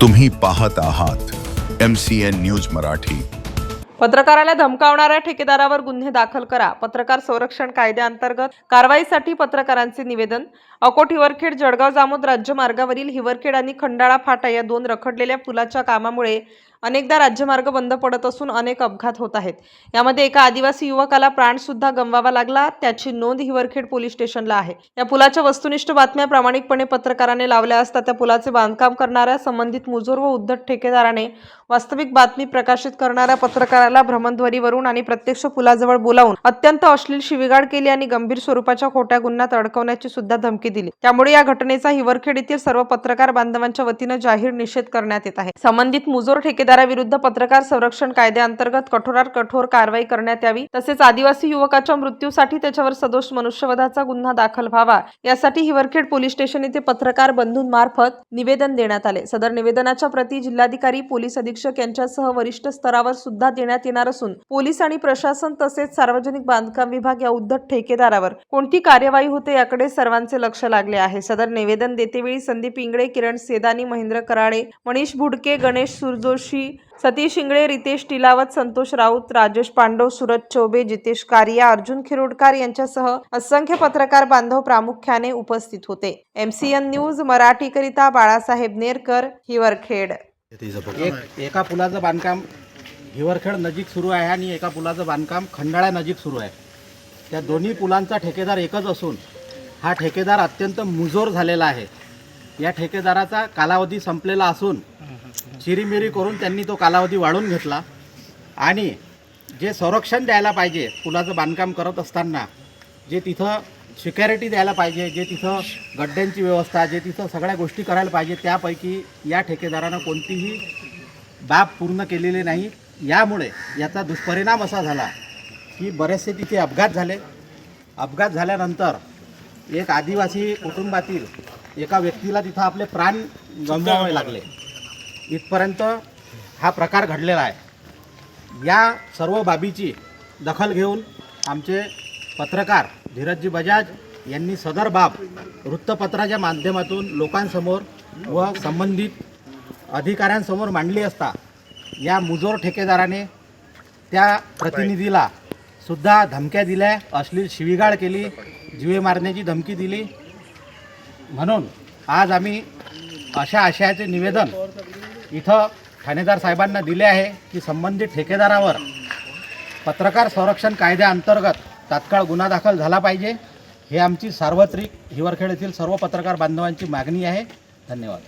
तुम्ही पाहत आहात M C N news Marathi. पत्रकाराला धमकावणाऱ्या ठेकेदारावर गुन्हे दाखल करा पत्रकार संरक्षण कायद्याअंतर्गत कारवाईसाठी पत्रकारांचे निवेदन. अकोट हिवरखेड जळगाव जामोद राज्य मार्गावरील हिवरखेड आणि खंडाळा फाटा या दोन रखडलेल्या पुलाच्या कामामुळे अनेकदा राज्यमार्ग बंद पडत असून अनेक अपघात होत आहेत. यामध्ये एका आदिवासी युवकाला प्राण सुद्धा गमवावा लागला. त्याची नोंद हिवरखेड पोलीस स्टेशनला आहे. या पुलाच्या वस्तुनिष्ठ बातम्या प्रामाणिकपणे पत्रकाराने लावल्या असता त्या पुलाचे बांधकाम करणाऱ्या संबंधित मुजोर व उद्धट ठेकेदाराने वास्तविक बातमी प्रकाशित करणाऱ्या पत्रकाराला भ्रमणध्वरीवरून आणि प्रत्यक्ष पुलाजवळ बोलावून अत्यंत अश्लील शिविगाड केली आणि गंभीर स्वरूपाच्या खोट्या गुन्ह्यात अडकवण्याची सुद्धा धमकी दिली. त्यामुळे या घटनेचा हिवरखेड येथील सर्व पत्रकार बांधवांच्या वतीनं जाहीर निषेध करण्यात येत आहे. संबंधित मुजोर ठेकेदाराविरुद्ध पत्रकार संरक्षण कायद्याअंतर्गत कठोरात कठोर कारवाई करण्यात यावी. तसेच आदिवासी युवकाच्या मृत्यूसाठी त्याच्यावर सदोष मनुष्यवधाचा गुन्हा दाखल व्हावा. यासाठी हिवरखेड पोलीस स्टेशन येथे पत्रकार बंधूंमार्फत निवेदन देण्यात आले. सदर निवेदनाच्या प्रती जिल्हाधिकारी पोलीस अधीक्षक यांच्यासह वरिष्ठ स्तरावर सुद्धा देण्यात येणार असून पोलीस आणि प्रशासन तसेच सार्वजनिक बांधकाम विभाग या उद्धट ठेकेदारावर कोणती कार्यवाही होते याकडे सर्वांचे लक्ष लागले आहे. सदर निवेदन देतेवेळी संदीप इंगळे किरण सेदानी महेंद्र कराळे मनीष भुडके गणेश सुरजोशी सतीश इंगळे रितेश टिलावत संतोष राऊत राजेश पांडव सुरज चौबे जितेश कारिया अर्जुन खिरोडकर यांच्यासह असंख्य पत्रकार बांधव प्रामुख्याने उपस्थित होते. एमसीएन न्यूज मराठीकरिता बाळासाहेब नेरकर हिवरखेड. एक एका पुलाचं बांधकाम हिवरखेड नजीक सुरू आहे आणि एका पुलाचं बांधकाम खंडाळ्या नजीक सुरू आहे. त्या दोन्ही पुलांचा ठेकेदार एकच असून हा ठेकेदार अत्यंत मुजोर झालेला आहे. या ठेकेदाराचा कालावधी संपलेला असून चिरीमिरी करून त्यांनी तो कालावधी वाढवून घेतला. आणि जे संरक्षण द्यायला पाहिजे पुलाचं बांधकाम करत असताना जे तिथं सिक्युरिटी द्यायला पाहिजे जे तिथं गड्ड्यांची व्यवस्था जे तिथं सगळ्या गोष्टी करायला पाहिजे त्यापैकी या ठेकेदारानं कोणतीही बाब पूर्ण केलेली नाही. यामुळे याचा दुष्परिणाम असा झाला की बरेचसे तिथे अपघात झाले. अपघात झाल्यानंतर एक आदिवासी कुटुंबातील एका व्यक्तीला तिथं आपले प्राण गमवावे लागले. इथपर्यंत हा प्रकार घडलेला आहे. या सर्व बाबीची दखल घेऊन आमचे पत्रकार धीरजजी बजाज यांनी सदर बाब वृत्तपत्राच्या माध्यमातून लोकांसमोर व संबंधित अधिकाऱ्यांसमोर मांडली असता या मुजोर ठेकेदाराने त्या प्रतिनिधीला सुद्धा धमक्या दिल्या अश्लील शिवीगाळ केली जीवे मारण्याची धमकी दिली. म्हणून आज आम्ही अशा आशयाचे निवेदन इथं ठाणेदार साहेबांना दिले आहे की संबंधित ठेकेदारावर पत्रकार संरक्षण कायद्याअंतर्गत तात्काळ गुन्हा दाखल झाला पाहिजे. हे आमची सार्वत्रिक हिवरखेड येथील सर्व पत्रकार बांधवांची मागणी आहे. धन्यवाद.